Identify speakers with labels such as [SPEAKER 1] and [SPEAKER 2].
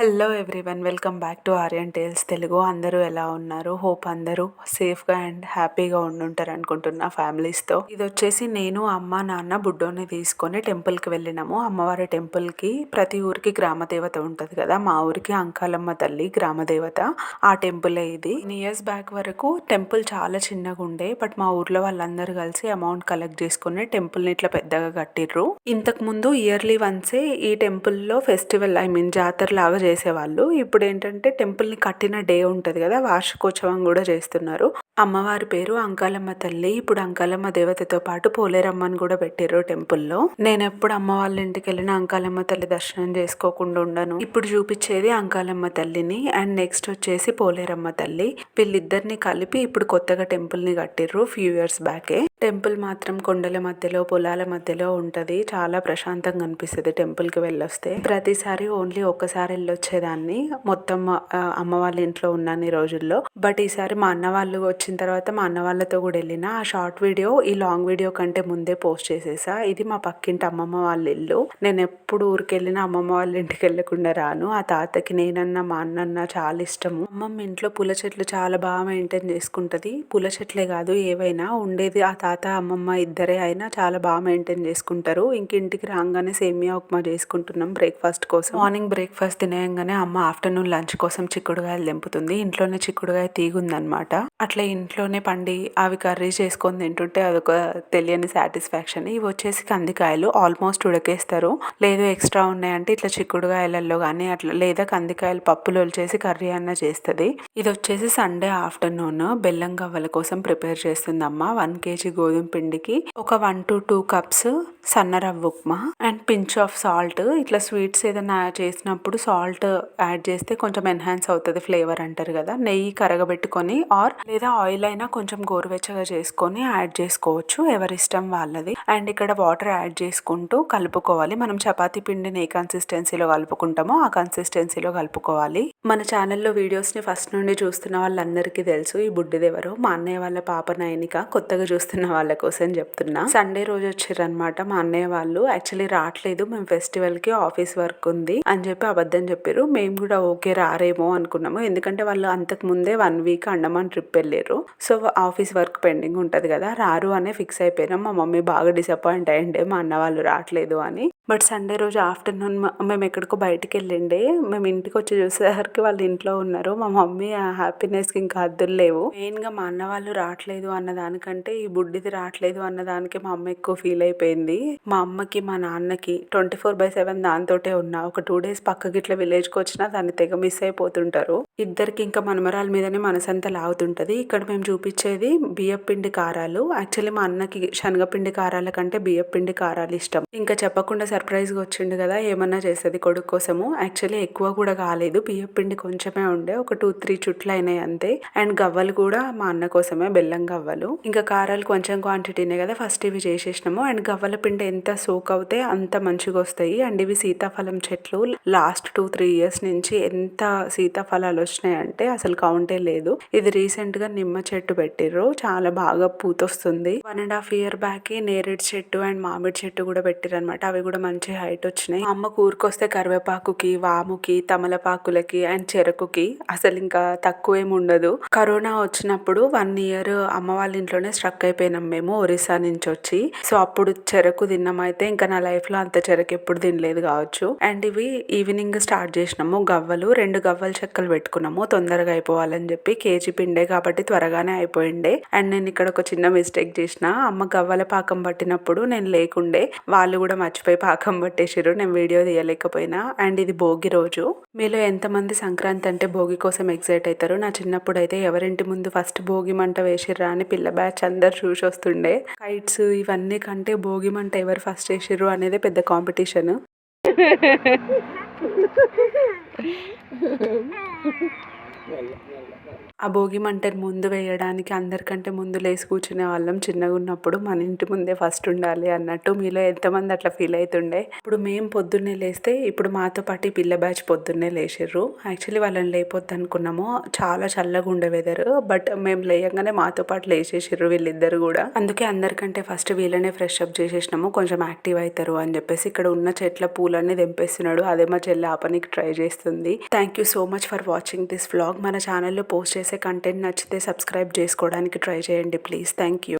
[SPEAKER 1] Hello everyone welcome back to Aryan tales Telugu అందరూ ఎలా ఉన్నారు? హోప్ అందరూ సేఫ్గా అండ్ హ్యాపీగా ఉండుంటారు అనుకుంటున్నా ఫ్యామిలీస్తో ఇది వచ్చేసి నేను అమ్మ నాన్న బుడ్డోని తీసుకొని టెంపుల్కి వెళ్ళినాము. అమ్మవారి టెంపుల్కి ప్రతి ఊరికి గ్రామ దేవత ఉంటుంది కదా? మా ఊరికి అంకాలమ్మ తల్లి గ్రామ దేవత. ఆ టెంపులే ఇది. ఇయర్స్ బ్యాక్ వరకు టెంపుల్ చాలా చిన్నగా ఉండే బట్ మా ఊర్లో వాళ్ళందరూ కలిసి అమౌంట్ కలెక్ట్ చేసుకుని టెంపుల్ని ఇట్లా పెద్దగా కట్టిర్రు. ఇంతకు ముందు ఇయర్లీ వన్సే ఈ టెంపుల్లో ఫెస్టివల్ ఐ మీన్ జాతర లాగా చేసేవాళ్ళు. ఇప్పుడు ఏంటంటే టెంపుల్ని కట్టిన డే ఉంటుంది కదా వార్షికోత్సవం కూడా చేస్తున్నారు. అమ్మవారి పేరు అంకాలమ్మ తల్లి. ఇప్పుడు అంకాలమ్మ దేవతతో పాటు పోలేరమ్మని కూడా పెట్టారు టెంపుల్లో. నేను ఎప్పుడు అమ్మ వాళ్ళ ఇంటికి వెళ్ళిన అంకాలమ్మ తల్లి దర్శనం చేసుకోకుండా ఉండను. ఇప్పుడు చూపించేది అంకాలమ్మ తల్లిని. అండ్ నెక్స్ట్ వచ్చేసి పోలేరమ్మ తల్లి. వీళ్ళిద్దరిని కలిపి ఇప్పుడు కొత్తగా టెంపుల్ని కట్టిర్రు ఫ్యూ ఇయర్స్ బ్యాకే. టెంపుల్ మాత్రం కొండల మధ్యలో పొలాల మధ్యలో ఉంటుంది. చాలా ప్రశాంతంగా అనిపిస్తుంది టెంపుల్కి వెళ్ళొస్తే. ప్రతిసారి ఓన్లీ ఒక్కసారి వెళ్ళొచ్చేదాన్ని. మొత్తం అమ్మ వాళ్ళ ఇంట్లో ఉన్నాను ఈ రోజుల్లో. బట్ ఈసారి మా అన్న వాళ్ళు వచ్చిన తర్వాత మా అన్న వాళ్ళతో కూడా వెళ్ళిన. ఆ షార్ట్ వీడియో ఈ లాంగ్ వీడియో కంటే ముందే పోస్ట్ చేసేసా. ఇది మా పక్కింటి అమ్మమ్మ వాళ్ళ ఇల్లు. నేను ఎప్పుడు ఊరికి వెళ్ళినా అమ్మమ్మ వాళ్ళ ఇంటికి వెళ్ళకుండా రాను. ఆ తాతకి నేనన్నా మా అన్నన్న చాలా ఇష్టము. అమ్మమ్మ ఇంట్లో పూల చెట్లు చాలా బాగా మెయింటైన్ చేసుకుంటది. పూల చెట్లే కాదు ఏవైనా ఉండేది ఆ తాత తాత అమ్మమ్మ ఇద్దరే అయినా చాలా బాగా మెయింటైన్ చేసుకుంటారు. ఇంక ఇంటికి రాగానే సేమియా ఉప్మా చేసుకుంటున్నాం బ్రేక్ఫాస్ట్ కోసం. మార్నింగ్ బ్రేక్ఫాస్ట్ తినేయంగానే అమ్మ ఆఫ్టర్నూన్ లంచ్ కోసం చిక్కుడుగాయలు తెంపుతుంది. ఇంట్లోనే చిక్కుడుగాయ తీగుందనమాట అట్లా ఇంట్లోనే పండి అవి కర్రీ చేసుకొని తింటుంటే అదొక తెలియని సాటిస్ఫాక్షన్. ఇవి వచ్చేసి కందికాయలు. ఆల్మోస్ట్ ఉడకేస్తారు. లేదు ఎక్స్ట్రా ఉన్నాయంటే ఇట్లా చిక్కుడుగాయలలో కానీ అట్లా లేదా కందికాయలు పప్పులు చేసి కర్రీ అన్న చేస్తుంది. ఇది వచ్చేసి సండే ఆఫ్టర్నూన్. బెల్లం గవ్వల కోసం ప్రిపేర్ చేస్తుంది అమ్మ వన్ కేజీ గోధుమ పిండికి ఒక వన్ టు టూ కప్స్ సన్న rava upma and pinch of salt. ఇట్లా స్వీట్స్ ఏదైనా చేసినప్పుడు సాల్ట్ యాడ్ చేస్తే కొంచెం ఎన్హాన్స్ అవుతుంది ఫ్లేవర్ అంటారు కదా. నెయ్యి కరగబెట్టుకొని ఆర్ లేదా ఆయిల్ అయినా కొంచెం గోరువెచ్చగా చేసుకొని యాడ్ చేసుకోవచ్చు ఎవరి ఇష్టం వాళ్ళది. అండ్ ఇక్కడ వాటర్ యాడ్ చేసుకుంటూ కలుపుకోవాలి. మనం చపాతీ పిండిని ఏ కన్సిస్టెన్సీలో కలుపుకుంటామో ఆ కన్సిస్టెన్సీలో కలుపుకోవాలి. మన ఛానల్లో వీడియోస్ని ఫస్ట్ నుండి చూస్తున్న వాళ్ళందరికీ తెలుసు. ఈ బుడ్డిదెవరు మా అన్నయ్య వాళ్ళ పాప నయనిక. కొత్తగా చూస్తున్న వాళ్ళ కోసం చెప్తున్నా. సండే రోజు వచ్చారనమాట మా అన్నయ్య వాళ్ళు యాక్చువల్లీ రావట్లేదు మేము ఫెస్టివల్కి ఆఫీస్ వర్క్ ఉంది అని చెప్పి అబద్ధం చెప్పారు. మేము కూడా ఓకే రారేమో అనుకున్నాము. ఎందుకంటే వాళ్ళు అంతకు ముందే వన్ వీక్ అండమాన్ ట్రిప్ వెళ్ళారు. సో ఆఫీస్ వర్క్ పెండింగ్ ఉంటుంది కదా రారు అనే ఫిక్స్ అయిపోయినాం. మా మమ్మీ బాగా డిసప్పాయింట్ అయ్యండే మా అన్న వాళ్ళు రావట్లేదు అని. బట్ సండే రోజు ఆఫ్టర్నూన్ మేము ఎక్కడికో బయటికి వెళ్ళిండే. మేము ఇంటికి వచ్చి చూసేసరికి వాళ్ళు ఇంట్లో ఉన్నారు. మా మమ్మీ ఆ హ్యాపీనెస్కి ఇంకా అద్దులు లేవు. మెయిన్గా మా అన్న వాళ్ళు రావట్లేదు అన్న దానికంటే ఈ బుడ్డిది రావట్లేదు అన్నదానికి మా అమ్మ ఎక్కువ ఫీల్ అయిపోయింది. మా అమ్మకి మా నాన్నకి ట్వంటీ ఫోర్ బై సెవెన్ దాంతోటే ఉన్నా. ఒక టూ డేస్ పక్కకి ఇట్లా విలేజ్కి వచ్చినా దాన్ని తెగ మిస్ అయిపోతుంటారు. ఇద్దరికి ఇంకా మనమరాల మీదనే మనసంతా లాగుతుంటుంది. ఇక్కడ మేము చూపించేది బియ్యపిండి కారాలు. యాక్చువల్లీ మా అన్నకి శనగపిండి కారాల కంటే బియ్యపిండి కారాలు ఇష్టం. ఇంకా చెప్పకుండా సర్ప్రైజ్గా వచ్చిండు కదా ఏమన్నా చేస్తుంది కొడుకు కోసము. యాక్చువల్లీ ఎక్కువ కూడా కాలేదు. బియ్యం పిండి కొంచెమే ఉండే ఒక టూ త్రీ చుట్లు అయినాయి అంతే. అండ్ గవ్వలు కూడా మా అన్న కోసమే బెల్లం గవ్వలు. ఇంకా కారాలు కొంచెం క్వాంటిటీనే కదా ఫస్ట్ ఇవి చేసేసినాము. అండ్ గవ్వల పిండి ఎంత సోక్ అవుతే అంత మంచిగా వస్తాయి. అండ్ ఇవి సీతాఫలం చెట్లు లాస్ట్ టూ త్రీ ఇయర్స్ నుంచి ఎంత సీతాఫలాలు వచ్చినాయంటే అసలు కౌంటే లేదు. ఇది రీసెంట్గా నిమ్మ చెట్టు పెట్టిర్రు చాలా బాగా పూతొస్తుంది. One and half year back నేరేడు చెట్టు అండ్ మామిడి చెట్టు కూడా పెట్టిర్రు అనమాట అవి కూడా మంచి హైట్ వచ్చినాయి. అమ్మ కూరుకొస్తే ఊరికొస్తే కరివేపాకుకి వాముకి తమలపాకులకి అండ్ చెరకుకి అసలు ఇంకా తక్కువ ఏమి ఉండదు. కరోనా వచ్చినప్పుడు వన్ ఇయర్ అమ్మ వాళ్ళ ఇంట్లోనే స్ట్రక్ అయిపోయినాం మేము ఒరిస్సా నుంచి వచ్చి. సో అప్పుడు చెరకు తిన్నామైతే ఇంకా నా లైఫ్లో అంత చెరకు ఎప్పుడు తినలేదు కావచ్చు. అండ్ ఇవి ఈవినింగ్ స్టార్ట్ చేసినాము. గవ్వలు రెండు గవ్వల చెక్కలు పెట్టుకున్నాము. తొందరగా అయిపోవాలని చెప్పి కేజీ పిండే కాబట్టి త్వరగానే అయిపోయిండే. అండ్ నేను ఇక్కడ ఒక చిన్న మిస్టేక్ చేసిన. అమ్మ గవ్వల పాకం పట్టినప్పుడు నేను లేకుండే. వాళ్ళు కూడా మర్చిపోయి పాకం పట్టేసారు నేను వీడియో తీయలేకపోయినా. అండ్ ఇది భోగి రోజు. మీలో ఎంతమంది సంక్రాంతి అంటే భోగి కోసం ఎగ్జైట్ అవుతారు నా చిన్నప్పుడు అయితే ఎవరింటి ముందు ఫస్ట్ భోగి మంట వేసిర్రా అని పిల్ల బ్యాచ్ అందరు చూసి వస్తుండే. కైట్స్ ఇవన్నీ కంటే భోగి మంట ఎవరు ఫస్ట్ వేసిర్రు అనేది పెద్ద కాంపిటీషన్ ఆ భోగి మంటను ముందు వేయడానికి అందరికంటే ముందు లేసి కూర్చునే వాళ్ళం. చిన్నగా ఉన్నప్పుడు మన ఇంటి ముందే ఫస్ట్ ఉండాలి అన్నట్టు మీలో ఎంతమంది అట్లా ఫీల్ అవుతుండే ఇప్పుడు మేము పొద్దున్నే లేస్తే ఇప్పుడు మాతో పాటు ఈ పిల్ల బ్యాచ్ పొద్దున్నే లేచిర్రు. యాక్చువల్లీ వాళ్ళని లేపొద్దు అనుకున్నాము చాలా చల్లగా ఉండే వెదర్ బట్ మేము లేయంగానే మాతో పాటు లేచేసిర్రు వీళ్ళిద్దరు కూడా. అందుకే అందరికంటే ఫస్ట్ వీళ్ళనే ఫ్రెష్ అప్ చేసేసినాము. కొంచెం యాక్టివ్ అవుతారు అని చెప్పేసి ఇక్కడ ఉన్న చెట్ల పూలన్నీ తెంపేస్తున్నాడు. అదే మా చెల్లి ఆపనికి ట్రై చేస్తుంది. Thank you so much for watching this vlog. మన ఛానల్లో పోస్ట్ చేసే కంటెంట్ నచ్చితే సబ్స్క్రైబ్ చేసుకోవడానికి ట్రై చేయండి ప్లీజ్. Thank you